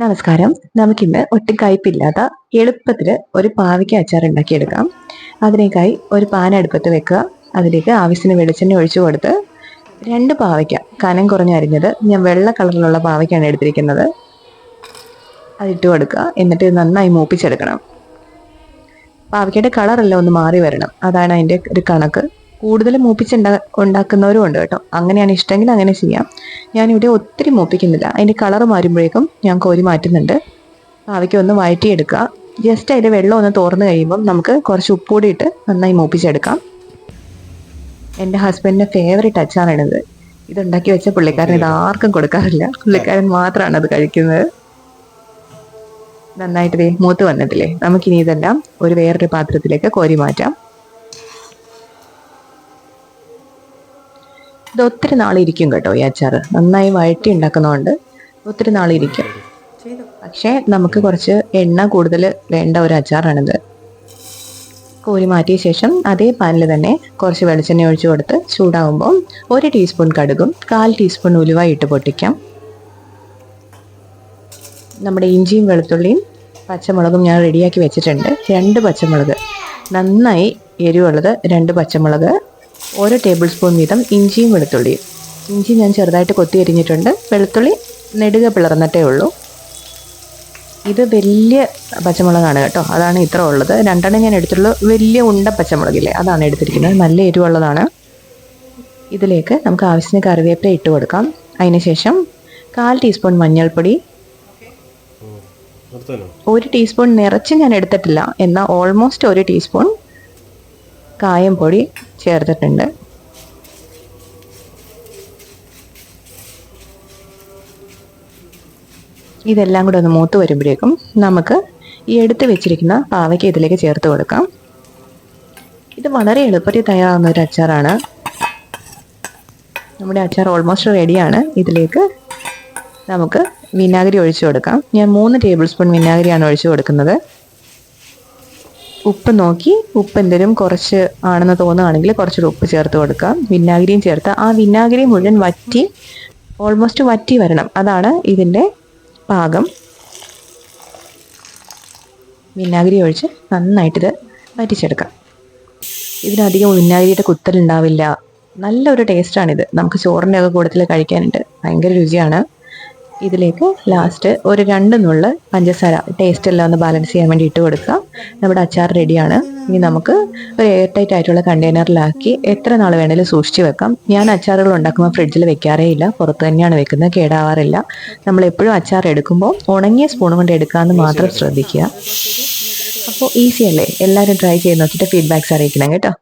നമസ്കാരം. നമുക്കിന്ന് ഒട്ടും കയ്പില്ലാത്ത എളുപ്പത്തിൽ ഒരു പാവയ്ക്ക അച്ചാർ ഉണ്ടാക്കിയെടുക്കാം അതിനേക്കായി ഒരു പാൻ അടുപ്പത്ത് വെക്കുക. അതിലേക്ക് ആവശ്യത്തിന് വെളിച്ചെണ്ണ ഒഴിച്ചു കൊടുത്ത് രണ്ട് പാവയ്ക്ക കനം കുറഞ്ഞ് അരിഞ്ഞത് ഞാൻ വെള്ള കളറിലുള്ള പാവയ്ക്കാണ് എടുത്തിരിക്കുന്നത്. അതിട്ട് കൊടുക്കുക. എന്നിട്ട് നന്നായി മൂപ്പിച്ചെടുക്കണം. പാവയ്ക്കയുടെ കളറെല്ലാം ഒന്ന് മാറി വരണം. അതാണ് അതിന്റെ ഒരു കണക്ക്. കൂടുതൽ മൂപ്പിച്ചുണ്ടാ ഉണ്ടാക്കുന്നവരും ഉണ്ട് കേട്ടോ. അങ്ങനെയാണ് ഇഷ്ടമെങ്കിൽ അങ്ങനെ ചെയ്യാം. ഞാനിവിടെ ഒത്തിരി മൂപ്പിക്കുന്നില്ല. അതിന്റെ കളർ മാറുമ്പോഴേക്കും ഞാൻ കോരി മാറ്റുന്നുണ്ട്. അവയ്ക്ക് ഒന്ന് വഴറ്റിയെടുക്കുക. ജസ്റ്റ് അതിന്റെ വെള്ളം ഒന്ന് തോർന്ന് കഴിയുമ്പം നമുക്ക് കുറച്ച് ഉപ്പുകൂടി ഇട്ട് നന്നായി മൂപ്പിച്ചെടുക്കാം. എന്റെ ഹസ്ബൻഡിന്റെ ഫേവറേറ്റ് അച്ചാറാണിത് ഇതുണ്ടാക്കി വെച്ച പുള്ളിക്കാരൻ ഇത് ആർക്കും കൊടുക്കാറില്ല. പുള്ളിക്കാരൻ മാത്രമാണ് അത് കഴിക്കുന്നത്. നന്നായിട്ട് മൂത്ത് വന്നിട്ടില്ലേ? നമുക്കിനി ഇതെല്ലാം ഒരു വേറൊരു പാത്രത്തിലേക്ക് കോരി മാറ്റാം. ഇത് ഒത്തിരി നാളിരിക്കും കേട്ടോ ഈ അച്ചാർ നന്നായി വഴറ്റി ഉണ്ടാക്കുന്നതുകൊണ്ട് ഒത്തിരി നാളിരിക്കും. പക്ഷേ നമുക്ക് കുറച്ച് എണ്ണ കൂടുതൽ വേണ്ട ഒരു അച്ചാറാണിത്. കോരി മാറ്റിയ ശേഷം അതേ പാനിൽ തന്നെ കുറച്ച് വെളിച്ചെണ്ണ ഒഴിച്ചു കൊടുത്ത് ചൂടാവുമ്പോൾ ഒരു ടീസ്പൂൺ കടുകും കാൽ ടീസ്പൂൺ ഉലുവ ഇട്ട് പൊട്ടിക്കാം. നമ്മുടെ ഇഞ്ചിയും വെളുത്തുള്ളിയും പച്ചമുളകും ഞാൻ റെഡിയാക്കി വെച്ചിട്ടുണ്ട്. രണ്ട് പച്ചമുളക്. നന്നായി എരിവുള്ളത് രണ്ട് പച്ചമുളക് ഓരോ ടേബിൾ സ്പൂൺ വീതം ഇഞ്ചിയും വെളുത്തുള്ളിയും ഇഞ്ചി ഞാൻ ചെറുതായിട്ട് കൊത്തി അരിഞ്ഞിട്ടുണ്ട്. വെളുത്തുള്ളി നെടുക പിളർന്നിട്ടേ ഉള്ളൂ. ഇത് വലിയ പച്ചമുളകാണ് കേട്ടോ. അതാണ് ഇത്ര ഉള്ളത്. രണ്ടെണ്ണം ഞാൻ എടുത്തിട്ടുള്ളൂ. വലിയ ഉണ്ട പച്ചമുളകില്ലേ അതാണ് എടുത്തിരിക്കുന്നത്. നല്ല എരിവുള്ളതാണ്. ഇതിലേക്ക് നമുക്ക് ആവശ്യത്തിന് കറിവേപ്പില ഇട്ട് കൊടുക്കാം. അതിനുശേഷം കാൽ ടീസ്പൂൺ മഞ്ഞൾപ്പൊടി. ഒരു ടീസ്പൂൺ നിറച്ച് ഞാൻ എടുത്തിട്ടില്ല. എന്നാൽ ഓൾമോസ്റ്റ് ഒരു ടീസ്പൂൺ കായം പൊടി ചേർത്തിട്ടുണ്ട്. ഇതെല്ലാം കൂടെ ഒന്ന് മൂത്ത് വരുമ്പോഴേക്കും നമുക്ക് ഈ എടുത്ത് വെച്ചിരിക്കുന്ന പാവയ്ക്ക് ഇതിലേക്ക് ചേർത്ത് കൊടുക്കാം. ഇത് വളരെ എളുപ്പത്തിൽ തയ്യാറാവുന്ന ഒരു അച്ചാറാണ്. നമ്മുടെ അച്ചാർ ഓൾമോസ്റ്റ് റെഡിയാണ് ഇതിലേക്ക് നമുക്ക് വിനാഗിരി ഒഴിച്ചു കൊടുക്കാം. ഞാൻ മൂന്ന് ടേബിൾ സ്പൂൺ വിനാഗിരിയാണ് ഒഴിച്ചു കൊടുക്കുന്നത്. ഉപ്പ് നോക്കി ഉപ്പ് എന്തെങ്കിലും കുറച്ച് ആണെന്ന് തോന്നുകയാണെങ്കിൽ കുറച്ചൊരു ഉപ്പ് ചേർത്ത് കൊടുക്കാം. വിനാഗിരിയും ചേർത്ത് ആ വിനാഗിരി മുഴുവൻ വറ്റി ഓൾമോസ്റ്റ് വറ്റി വരണം. അതാണ് ഇതിന്റെ പാകം. വിനാഗിരി ഒഴിച്ച് നന്നായിട്ടിത് വറ്റിച്ചെടുക്കാം. ഇതിനധികം വിനാഗിരിയുടെ കുത്തലുണ്ടാവില്ല നല്ലൊരു ടേസ്റ്റാണിത്. നമുക്ക് ചോറിന്റെ ഒക്കെ കൂട്ടത്തിൽ കഴിക്കാനുണ്ട്. ഭയങ്കര രുചിയാണ്. ഇതിലേക്ക് ലാസ്റ്റ് ഒരു രണ്ട് നുള്ള പഞ്ചസാര ടേസ്റ്റ് എല്ലാം ഒന്ന് ബാലൻസ് ചെയ്യാൻ വേണ്ടി ഇട്ട് കൊടുക്കുക നമ്മുടെ അച്ചാർ റെഡിയാണ്. ഇനി നമുക്ക് ഒരു എയർ ടൈറ്റ് ആയിട്ടുള്ള കണ്ടെയ്നറിലാക്കി എത്ര നാൾ വേണേലും സൂക്ഷിച്ച് വെക്കാം. ഞാൻ അച്ചാറുകൾ ഉണ്ടാക്കുമ്പോൾ ഫ്രിഡ്ജിൽ വെക്കാറേ ഇല്ല. പുറത്ത് തന്നെയാണ് വെക്കുന്നത്. കേടാവാറില്ല. നമ്മൾ എപ്പോഴും അച്ചാർ എടുക്കുമ്പോൾ ഉണങ്ങിയ സ്പൂൺ കൊണ്ട് എടുക്കാമെന്ന് മാത്രം ശ്രദ്ധിക്കുക. അപ്പോൾ ഈസി അല്ലേ? എല്ലാവരും ട്രൈ ചെയ്ത് നോക്കിയിട്ട് ഫീഡ്ബാക്ക്സ് അറിയിക്കണം കേട്ടോ.